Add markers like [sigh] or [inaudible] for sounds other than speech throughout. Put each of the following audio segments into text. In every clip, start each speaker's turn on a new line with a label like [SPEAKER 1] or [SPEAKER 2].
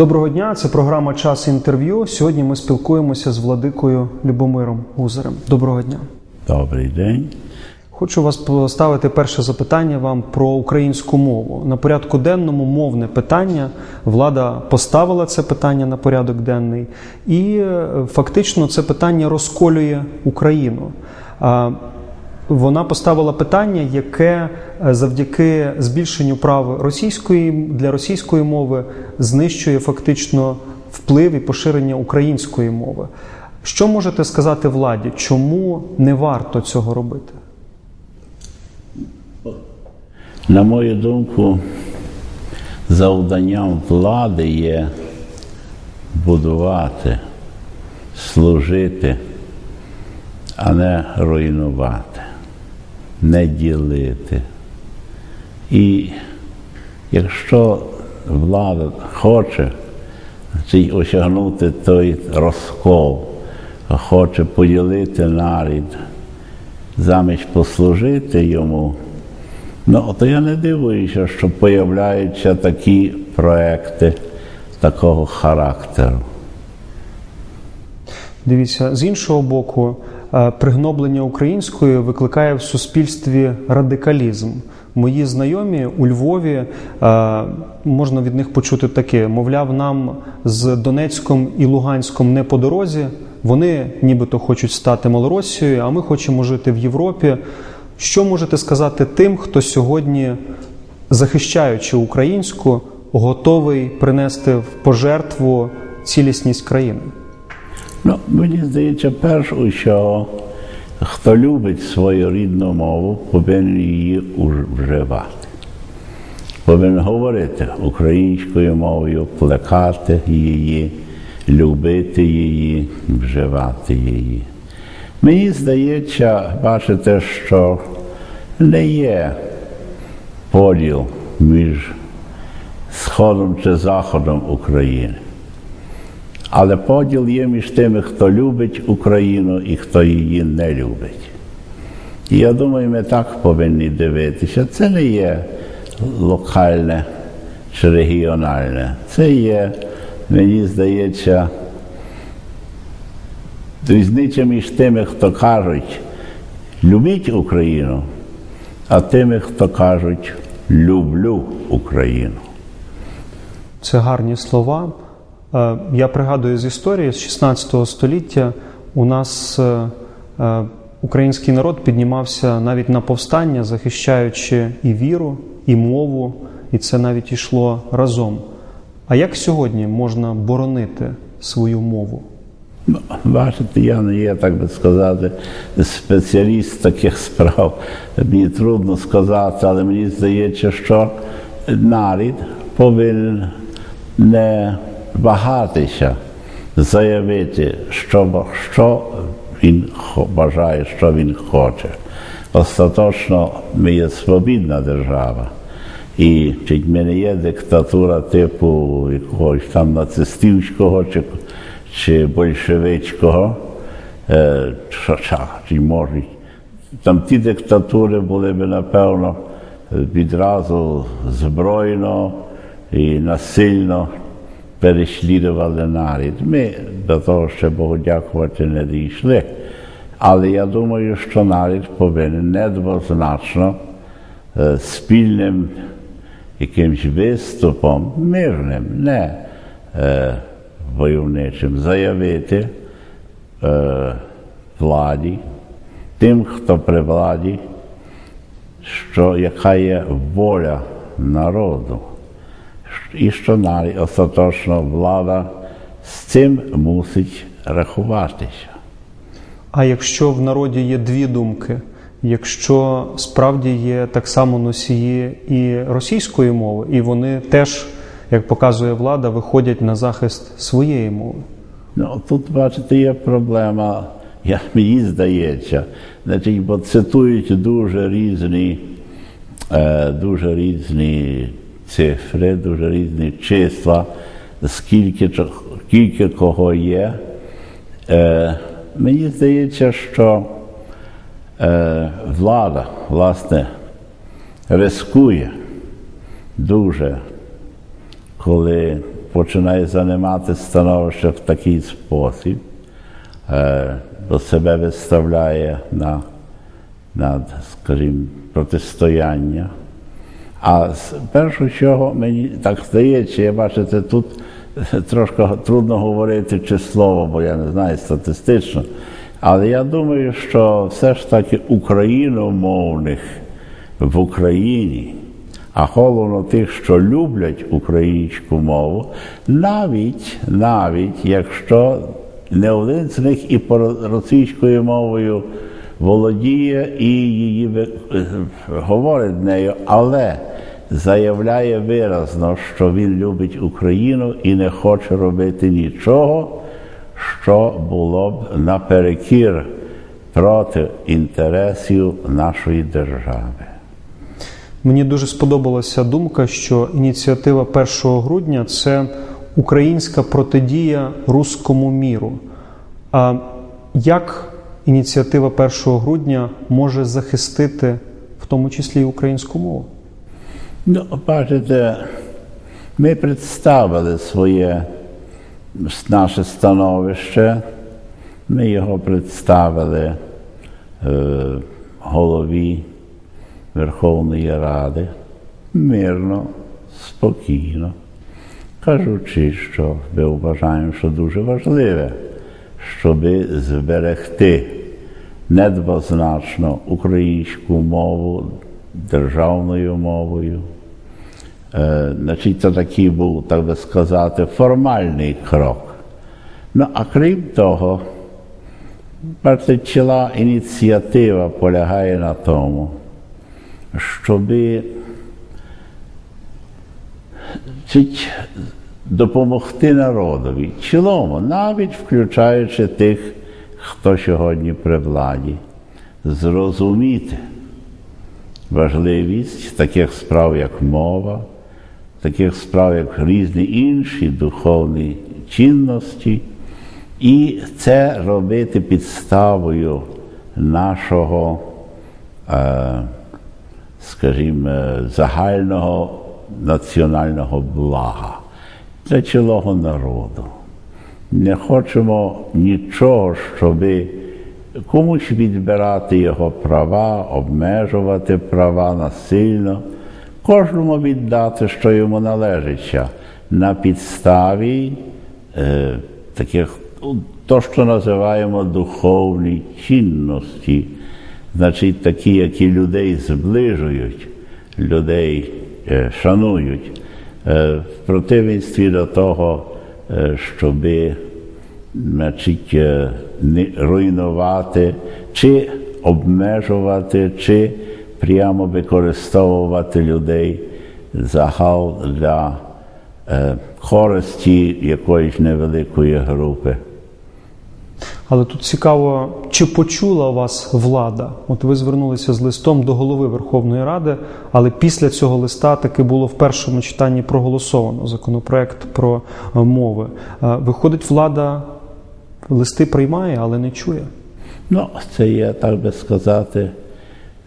[SPEAKER 1] Доброго дня, це програма Час інтерв'ю. Сьогодні ми спілкуємося з владикою Любомиром Гузарем. Доброго дня.
[SPEAKER 2] Добрий день.
[SPEAKER 1] Хочу вас поставити перше запитання вам про українську мову. На порядку денному мовне питання. Влада поставила це питання на порядок денний, і е, фактично це питання розколює Україну. Вона поставила питання, яке е, завдяки збільшенню прав російської для російської мови знищує фактично вплив і поширення української мови. Що можете сказати владі? Чому не варто цього робити?
[SPEAKER 2] На мою думку, завданням влади є будувати, служити, а не руйнувати, не ділити. І якщо влада хоче осягнути той розкол, хоче поділити нарід, замість послужити йому. Ну, то я не дивуюся, що появляються такі проекти такого характеру.
[SPEAKER 1] Дивіться, з іншого боку, пригноблення української викликає в суспільстві радикалізм. Мої знайомі у Львові е, можна від них почути таке: мовляв, нам з Донецьком і Луганськом не по дорозі. Вони нібито хочуть стати Малоросією, а ми хочемо жити в Європі. Що можете сказати тим, хто сьогодні, захищаючи українську, готовий принести в пожертву цілісність країни?
[SPEAKER 2] Ну, мені здається, перш що хто любить свою рідну мову, повинен її вживати. Повинен говорити українською мовою, плекати її, любити її, вживати її. Мені здається, бачите, що не є поділ між Сходом чи Заходом України. Але поділ є між тими, хто любить Україну і хто її не любить. І я думаю, ми так повинні дивитися. Це не є локальне чи регіональне. Це є, мені здається, різниця між тими, хто кажуть, любіть Україну, а тими, хто кажуть, люблю Україну.
[SPEAKER 1] Це гарні слова. Е, я пригадую з історії з 16 століття у нас е, е, український народ піднімався навіть на повстання, захищаючи і віру, і мову, і це навіть йшло разом. А як сьогодні можна боронити свою мову?
[SPEAKER 2] Бачите, я не є, так би сказати, спеціаліст таких справ. Мені трудно сказати, але мені здається, що нарід повинен не вагатися, заявити, що, що він бажає, що він хоче. Остаточно ми є свобідна держава. І чи ми не є диктатура типу якогось там нацистівського чи чи большевицького, е, чи можуть. Там ті диктатури були б, напевно, відразу збройно і насильно переслідували нарід. Ми до того ще Богу дякувати не дійшли. Але я думаю, що нарід повинен недвозначно е, спільним якимсь виступом, мирним, не е, войовничим, заявити е, владі, тим, хто при владі, що яка є воля народу, і що навіть остаточно влада з цим мусить рахуватися.
[SPEAKER 1] А якщо в народі є дві думки, якщо справді є так само носії і російської мови, і вони теж як показує влада, виходять на захист своєї мови.
[SPEAKER 2] Ну тут, бачите, є проблема, як мені здається, значить, бо цитують дуже різні, е, дуже різні цифри, дуже різні числа, скільки скільки кого є. Е, Мені здається, що е, влада, власне, рискує дуже коли починає займати становище в такий спосіб, е, бо себе виставляє на, на скажімо, протистояння. А з першого чого мені так здається, я бачите, тут трошки трудно говорити чи слово, бо я не знаю статистично. Але я думаю, що все ж таки україномовних в Україні, а головно тих, що люблять українську мову, навіть, навіть якщо не один з них і по російською мовою володіє і її говорить нею, але заявляє виразно, що він любить Україну і не хоче робити нічого, що було б наперекір проти інтересів нашої держави.
[SPEAKER 1] Мені дуже сподобалася думка, що ініціатива 1 грудня це українська протидія руському міру. А як ініціатива 1 грудня може захистити в тому числі і українську мову?
[SPEAKER 2] Ну, бачите, ми представили своє наше становище, ми його представили е, голові Верховної Ради. Мирно, спокійно, кажучи, що ми вважаємо, що дуже важливе, щоб зберегти недвозначно українську мову державною мовою. Е, значить, це такий був, так би сказати, формальний крок. Ну, а крім того, ціла ініціатива полягає на тому, щоб допомогти народові, цілому, навіть включаючи тих, хто сьогодні при владі, зрозуміти важливість таких справ, як мова, таких справ, як різні інші духовні цінності, і це робити підставою нашого, е, скажімо, загального національного блага для цілого народу. Не хочемо нічого, щоби комусь відбирати його права, обмежувати права насильно, кожному віддати, що йому належиться, на підставі е, таких, ну, то, що називаємо духовні цінності, значить такі, які людей зближують, людей е, шанують, е, в противенстві до того, е, щоби значить, е, не руйнувати, чи обмежувати, чи прямо використовувати людей загал для е, користі якоїсь невеликої групи.
[SPEAKER 1] Але тут цікаво, чи почула вас влада? От ви звернулися з листом до голови Верховної Ради, але після цього листа таки було в першому читанні проголосовано законопроект про е, мови. Виходить, влада листи приймає, але не чує.
[SPEAKER 2] Ну, це є, так би сказати.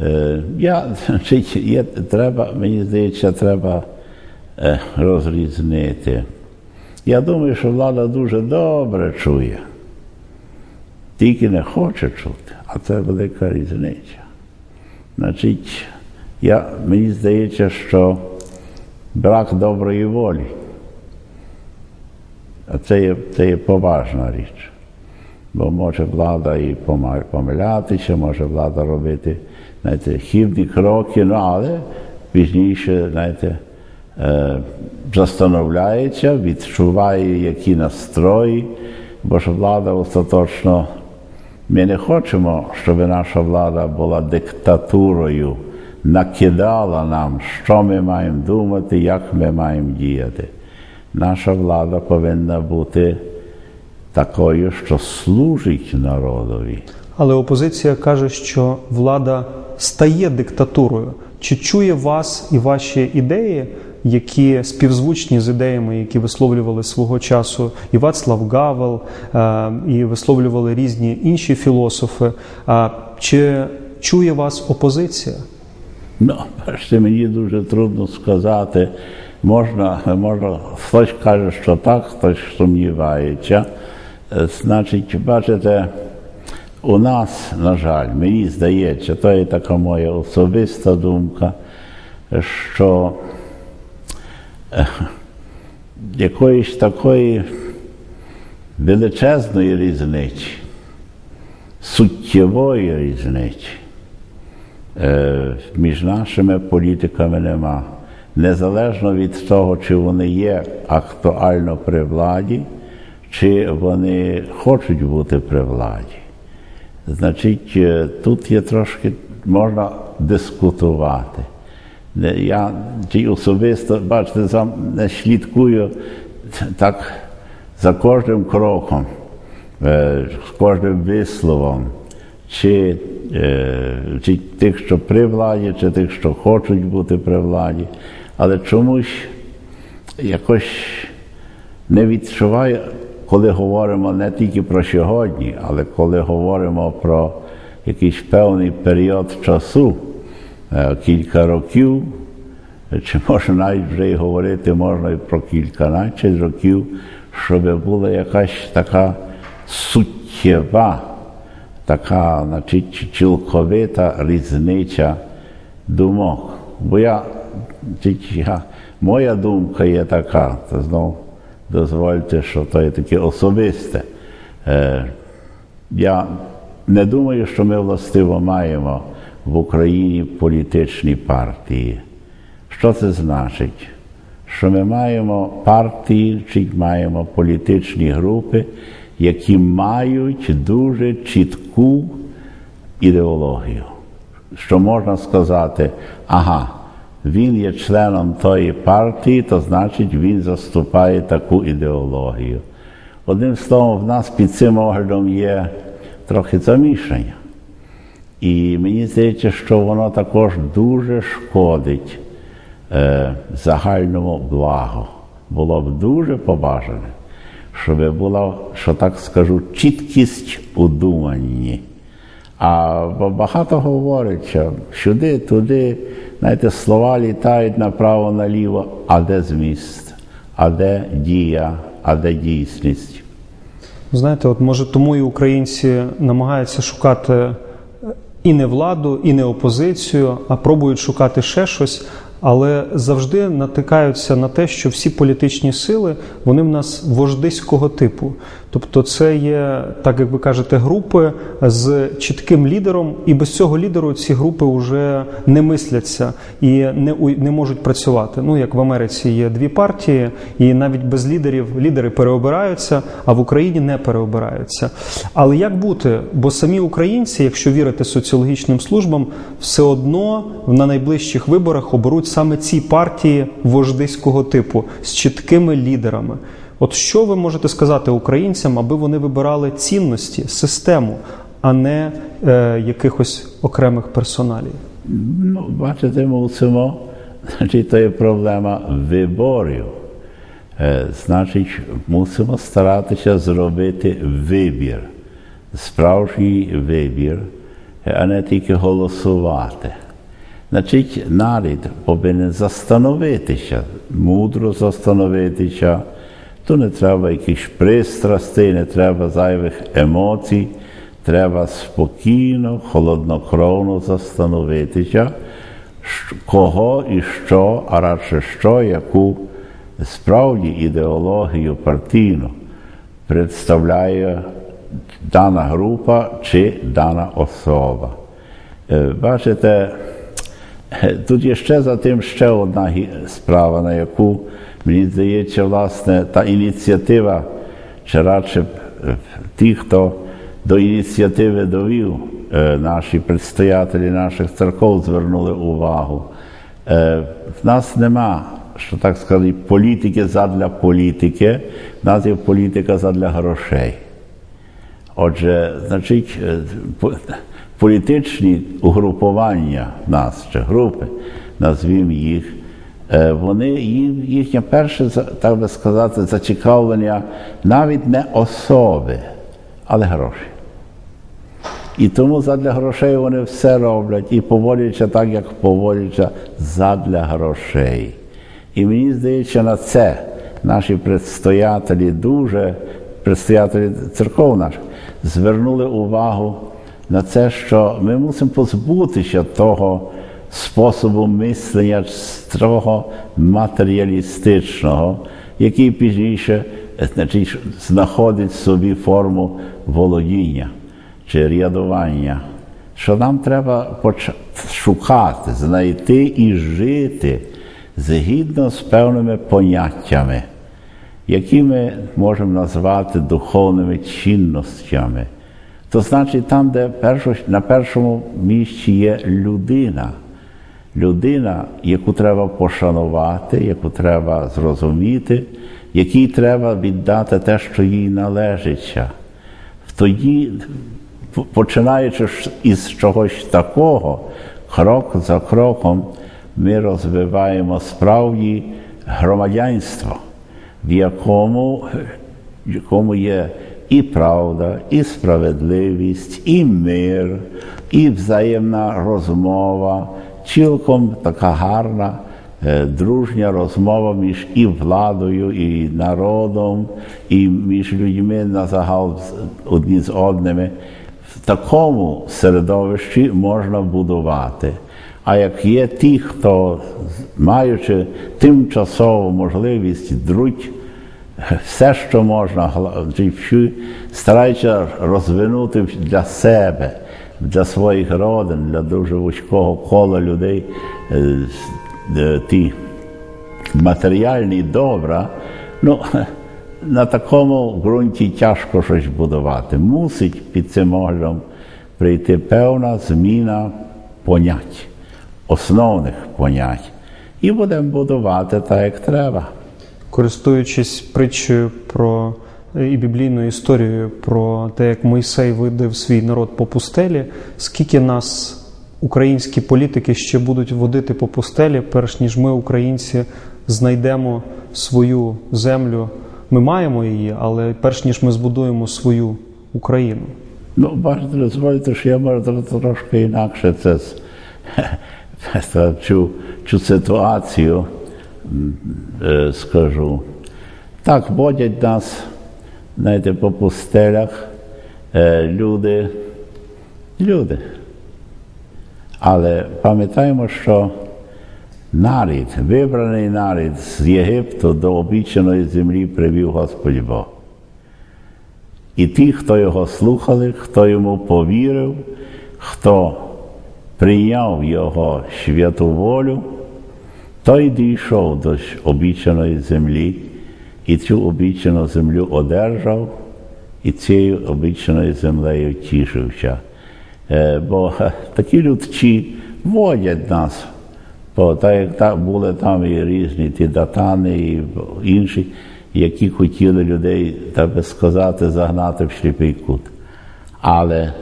[SPEAKER 2] Е, я, є, треба, мені здається, треба е, розрізнити. Я думаю, що влада дуже добре чує, тільки не хоче чути, а це велика різниця. Значить, я, мені здається, що брак доброї волі. А це є, це є поважна річ. Бо може влада і помилятися, може влада робити знаєте, хибні кроки, ну але пізніше знаєте, е, застановляється, відчуває, які настрої, бо ж влада остаточно. Ми не хочемо, щоб наша влада була диктатурою, накидала нам, що ми маємо думати, як ми маємо діяти. Наша влада повинна бути такою, що служить народові.
[SPEAKER 1] Але опозиція каже, що влада стає диктатурою. Чи чує вас і ваші ідеї, які співзвучні з ідеями, які висловлювали свого часу і Вацлав Гавел, е, і висловлювали різні інші філософи? Чи чує вас опозиція?
[SPEAKER 2] Ну, бачите, мені дуже трудно сказати, можна, можна, хтось каже, що так, хтось сумнівається. Е, Значить, бачите, у нас, на жаль, мені здається, то є така моя особиста думка, що якоїсь такої величезної різниці, суттєвої різниці е, між нашими політиками нема. Незалежно від того, чи вони є актуально при владі, чи вони хочуть бути при владі. Значить, е, тут є трошки можна дискутувати. Я ті особисто, бачите, сам не слідкую так за кожним кроком, е, з кожним висловом, чи, е, чи тих, що при владі, чи тих, що хочуть бути при владі. Але чомусь якось не відчуваю, коли говоримо не тільки про сьогодні, але коли говоримо про якийсь певний період часу, е, кілька років, чи може навіть вже і говорити можна і про кільканадцять років, щоб була якась така суттєва, така значить, цілковита різниця думок. Бо я, я, моя думка є така, то знову дозвольте, що то є таке особисте. Е, я не думаю, що ми властиво маємо в Україні політичні партії. Що це значить? Що ми маємо партії чи маємо політичні групи, які мають дуже чітку ідеологію. Що можна сказати, ага, він є членом тої партії, то значить він заступає таку ідеологію. Одним словом, в нас під цим оглядом є трохи замішання. І мені здається, що воно також дуже шкодить е, загальному благу. Було б дуже побажане, щоб була, що так скажу, чіткість у думанні. А багато говориться сюди, туди, знаєте, слова літають направо-наліво, а де зміст, а де дія, а де дійсність.
[SPEAKER 1] Знаєте, от може тому і українці намагаються шукати е, і не владу, і не опозицію, а пробують шукати ще щось, але завжди натикаються на те, що всі політичні сили вони в нас вождиського типу. Тобто, це є, так як ви кажете, групи з чітким лідером, і без цього лідеру ці групи вже не мисляться і не, не можуть працювати. Ну як в Америці є дві партії, і навіть без лідерів лідери переобираються, а в Україні не переобираються. Але як бути? Бо самі українці, якщо вірити соціологічним службам, все одно на найближчих виборах оберуть саме ці партії вождиського типу з чіткими лідерами. От що ви можете сказати українцям, аби вони вибирали цінності, систему, а не е, якихось окремих персоналів?
[SPEAKER 2] Ну, бачите, мусимо, значить, то є проблема виборів. Е, значить, мусимо старатися зробити вибір, справжній вибір, е, а не тільки голосувати. Значить, нарід повинен застановитися, мудро застановитися. То не треба якихось пристрастей, не треба зайвих емоцій. Треба спокійно, холоднокровно застановитися, кого і що, а радше що, яку справді ідеологію партійну представляє дана група чи дана особа. Бачите, тут є ще за тим ще одна справа, на яку, мені здається, власне, та ініціатива, чи радше ті, хто до ініціативи довів, е, наші предстоятелі наших церков звернули увагу. Е, В нас нема, що так сказати, політики задля політики, в нас є політика задля грошей. Отже, значить, е, політичні угрупування в нас чи групи, назвімо їх, вони їхнє перше, так би сказати, зацікавлення навіть не особи, але гроші. І тому задля грошей вони все роблять і поводяться так, як поводяться задля грошей. І мені здається, на це наші предстоятелі дуже, предстоятелі церков наших, звернули увагу на це, що ми мусимо позбутися того способу мислення строго матеріалістичного, який пізніше значить, знаходить собі форму володіння чи рядування. Що нам треба шукати, знайти і жити згідно з певними поняттями, які ми можемо назвати духовними цінностями. То значить, там, де на першому місці є людина, людина, яку треба пошанувати, яку треба зрозуміти, якій треба віддати те, що їй належиться. Тоді, починаючи із чогось такого, крок за кроком, ми розвиваємо справді громадянство, в якому, в якому є і правда, і справедливість, і мир, і взаємна розмова, цілком така гарна, дружня розмова між і владою, і народом, і між людьми на загал одні з одними. В такому середовищі можна будувати. А як є ті, хто, маючи тимчасову можливість, друть все, що можна, стараються розвинути для себе, для своїх родин, для дуже вузького кола людей ті матеріальні добра, ну, [laughs] на такому ґрунті тяжко щось будувати. Мусить під цим оглядом прийти певна зміна понять, основних понять. І будемо будувати так, як треба.
[SPEAKER 1] Користуючись притчею про і біблійною історією про те, як Мойсей видав свій народ по пустелі, скільки нас українські політики ще будуть водити по пустелі, перш ніж ми, українці, знайдемо свою землю. Ми маємо її, але перш ніж ми збудуємо свою Україну.
[SPEAKER 2] Ну, бачите, дозвольте, що я можу трошки інакше це цю, цю ситуацію е, скажу. Так водять нас, знаєте, по пустелях е, люди, люди. Але пам'ятаємо, що нарід, вибраний нарід з Єгипту до обічаної землі привів Господь Бог. І ті, хто його слухали, хто йому повірив, хто прийняв його святу волю, той дійшов до обічаної землі і цю обічану землю одержав, і цією обічаною землею тішився. Е, бо [laughs] такі людчі водять нас, бо так як були там і різні ті датани, і інші, які хотіли людей, так би сказати, загнати в сліпий кут. Але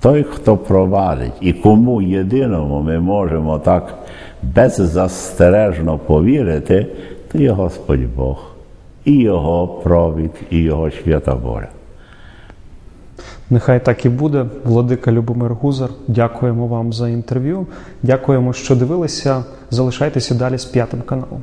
[SPEAKER 2] той, хто провадить і кому єдиному ми можемо так беззастережно повірити, то є Господь Бог, і Його провід, і Його свята воля.
[SPEAKER 1] Нехай так і буде. Владика Любомир Гузар. Дякуємо вам за інтерв'ю. Дякуємо, що дивилися. Залишайтеся далі з п'ятим каналом.